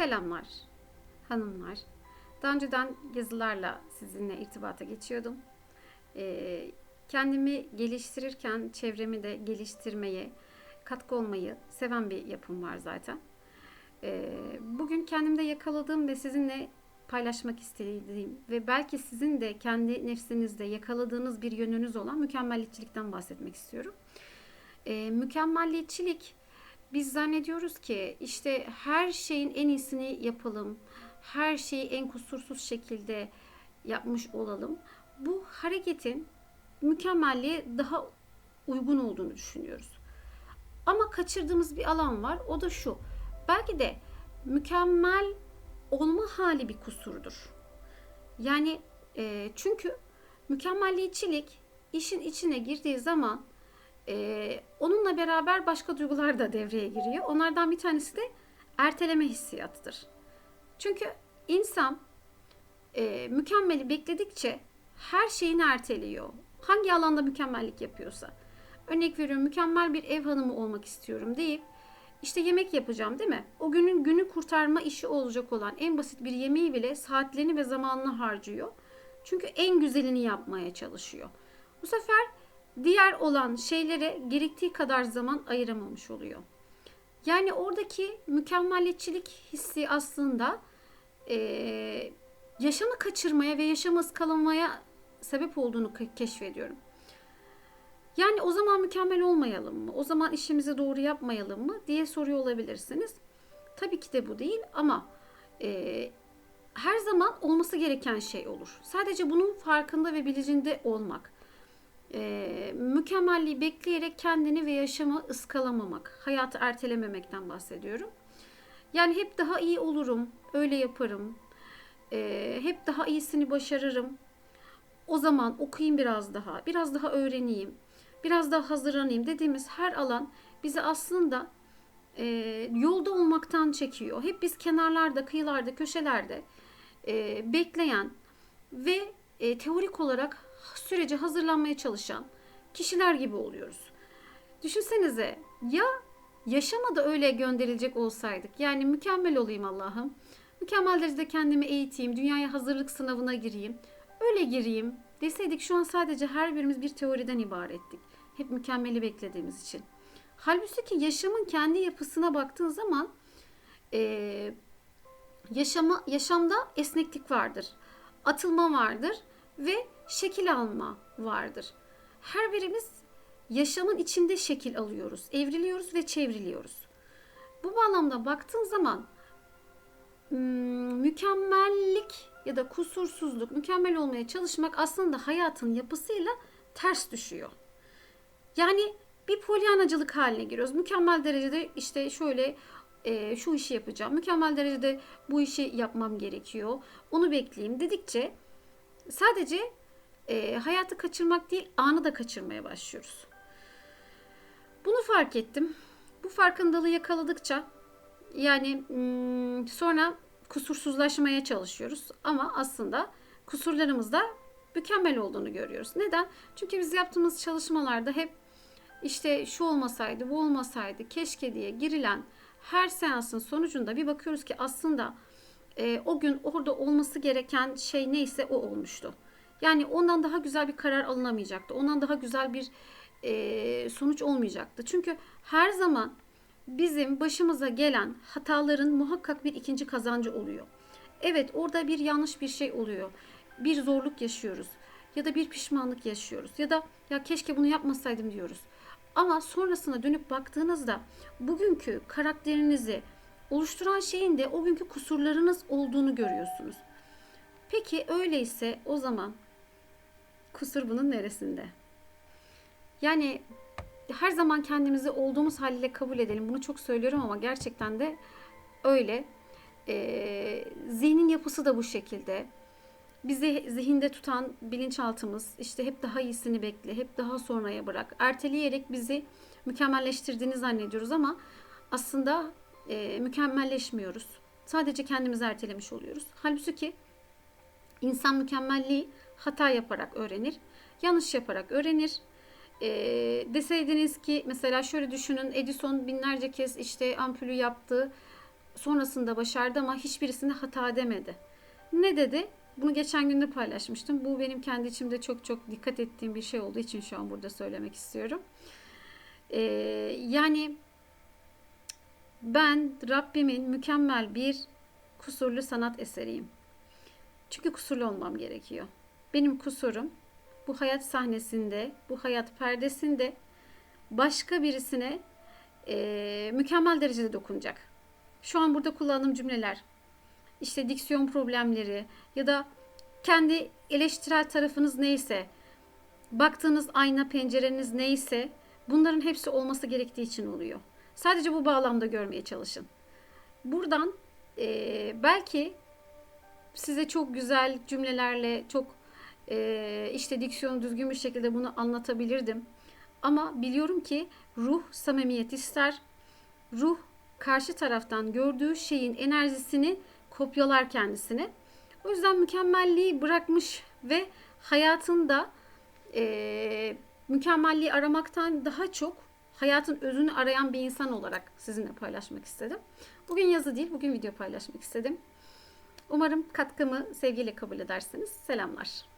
Selamlar hanımlar. Daha önceden yazılarla sizinle irtibata geçiyordum. Ee, kendimi geliştirirken çevremi de geliştirmeye, katkı olmayı seven bir yapım var zaten. Ee, bugün kendimde yakaladığım ve sizinle paylaşmak istediğim ve belki sizin de kendi nefsinizde yakaladığınız bir yönünüz olan mükemmelliyetçilikten bahsetmek istiyorum. Ee, mükemmelliyetçilik biz zannediyoruz ki işte her şeyin en iyisini yapalım. Her şeyi en kusursuz şekilde yapmış olalım. Bu hareketin mükemmelliğe daha uygun olduğunu düşünüyoruz. Ama kaçırdığımız bir alan var. O da şu. Belki de mükemmel olma hali bir kusurdur. Yani e, çünkü mükemmelliyetçilik işin içine girdiği zaman ee, onunla beraber başka duygular da devreye giriyor. Onlardan bir tanesi de erteleme hissiyatıdır. Çünkü insan e, mükemmeli bekledikçe her şeyini erteliyor. Hangi alanda mükemmellik yapıyorsa. Örnek veriyorum mükemmel bir ev hanımı olmak istiyorum deyip işte yemek yapacağım değil mi? O günün günü kurtarma işi olacak olan en basit bir yemeği bile saatlerini ve zamanını harcıyor. Çünkü en güzelini yapmaya çalışıyor. Bu sefer diğer olan şeylere gerektiği kadar zaman ayıramamış oluyor. Yani oradaki mükemmeliyetçilik hissi aslında e, yaşamı kaçırmaya ve yaşamı ıskalamaya sebep olduğunu keşfediyorum. Yani o zaman mükemmel olmayalım mı? O zaman işimizi doğru yapmayalım mı diye soruyor olabilirsiniz. Tabii ki de bu değil ama e, her zaman olması gereken şey olur. Sadece bunun farkında ve bilincinde olmak e, mükemmelliği bekleyerek kendini ve yaşamı ıskalamamak, hayatı ertelememekten bahsediyorum. Yani hep daha iyi olurum, öyle yaparım, e, hep daha iyisini başarırım. O zaman okuyayım biraz daha, biraz daha öğreneyim, biraz daha hazırlanayım dediğimiz her alan bizi aslında e, yolda olmaktan çekiyor. Hep biz kenarlarda, kıyılarda, köşelerde e, bekleyen ve e, teorik olarak sürece hazırlanmaya çalışan kişiler gibi oluyoruz. Düşünsenize ya yaşama da öyle gönderilecek olsaydık. Yani mükemmel olayım Allah'ım. Mükemmel derecede kendimi eğiteyim, dünyaya hazırlık sınavına gireyim. Öyle gireyim deseydik şu an sadece her birimiz bir teoriden ibarettik. Hep mükemmeli beklediğimiz için. Halbuki yaşamın kendi yapısına baktığın zaman e, yaşama, yaşamda esneklik vardır. Atılma vardır ve şekil alma vardır. Her birimiz yaşamın içinde şekil alıyoruz, evriliyoruz ve çevriliyoruz. Bu bağlamda baktığın zaman hmm, mükemmellik ya da kusursuzluk, mükemmel olmaya çalışmak aslında hayatın yapısıyla ters düşüyor. Yani bir polyanacılık haline giriyoruz. Mükemmel derecede işte şöyle e, şu işi yapacağım. Mükemmel derecede bu işi yapmam gerekiyor. Onu bekleyeyim dedikçe sadece e, hayatı kaçırmak değil anı da kaçırmaya başlıyoruz. Bunu fark ettim. Bu farkındalığı yakaladıkça yani sonra kusursuzlaşmaya çalışıyoruz ama aslında kusurlarımız da mükemmel olduğunu görüyoruz. Neden? Çünkü biz yaptığımız çalışmalarda hep işte şu olmasaydı, bu olmasaydı, keşke diye girilen her seansın sonucunda bir bakıyoruz ki aslında e, o gün orada olması gereken şey neyse o olmuştu. Yani ondan daha güzel bir karar alınamayacaktı. Ondan daha güzel bir e, sonuç olmayacaktı. Çünkü her zaman bizim başımıza gelen hataların muhakkak bir ikinci kazancı oluyor. Evet orada bir yanlış bir şey oluyor. Bir zorluk yaşıyoruz ya da bir pişmanlık yaşıyoruz ya da ya keşke bunu yapmasaydım diyoruz. Ama sonrasına dönüp baktığınızda bugünkü karakterinizi oluşturan şeyin de o günkü kusurlarınız olduğunu görüyorsunuz. Peki öyleyse o zaman kusur bunun neresinde? Yani her zaman kendimizi olduğumuz haliyle kabul edelim. Bunu çok söylüyorum ama gerçekten de öyle. Ee, zihnin yapısı da bu şekilde. Bizi zihinde tutan bilinçaltımız işte hep daha iyisini bekle, hep daha sonraya bırak. Erteleyerek bizi mükemmelleştirdiğini zannediyoruz ama aslında e, mükemmelleşmiyoruz. Sadece kendimizi ertelemiş oluyoruz. Halbuki insan mükemmelliği hata yaparak öğrenir. Yanlış yaparak öğrenir. E, deseydiniz ki mesela şöyle düşünün Edison binlerce kez işte ampulü yaptı. sonrasında başardı ama hiçbirisinde hata demedi. Ne dedi? Bunu geçen gün de paylaşmıştım. Bu benim kendi içimde çok çok dikkat ettiğim bir şey olduğu için şu an burada söylemek istiyorum. Ee, yani ben Rabbimin mükemmel bir kusurlu sanat eseriyim. Çünkü kusurlu olmam gerekiyor. Benim kusurum bu hayat sahnesinde, bu hayat perdesinde başka birisine e, mükemmel derecede dokunacak. Şu an burada kullandığım cümleler, işte diksiyon problemleri ya da kendi eleştirel tarafınız neyse, baktığınız ayna pencereniz neyse bunların hepsi olması gerektiği için oluyor. Sadece bu bağlamda görmeye çalışın. Buradan e, belki size çok güzel cümlelerle, çok e, işte diksiyonu düzgün bir şekilde bunu anlatabilirdim. Ama biliyorum ki ruh samimiyet ister. Ruh karşı taraftan gördüğü şeyin enerjisini kopyalar kendisine. O yüzden mükemmelliği bırakmış ve hayatında e, mükemmelliği aramaktan daha çok hayatın özünü arayan bir insan olarak sizinle paylaşmak istedim. Bugün yazı değil, bugün video paylaşmak istedim. Umarım katkımı sevgiyle kabul edersiniz. Selamlar.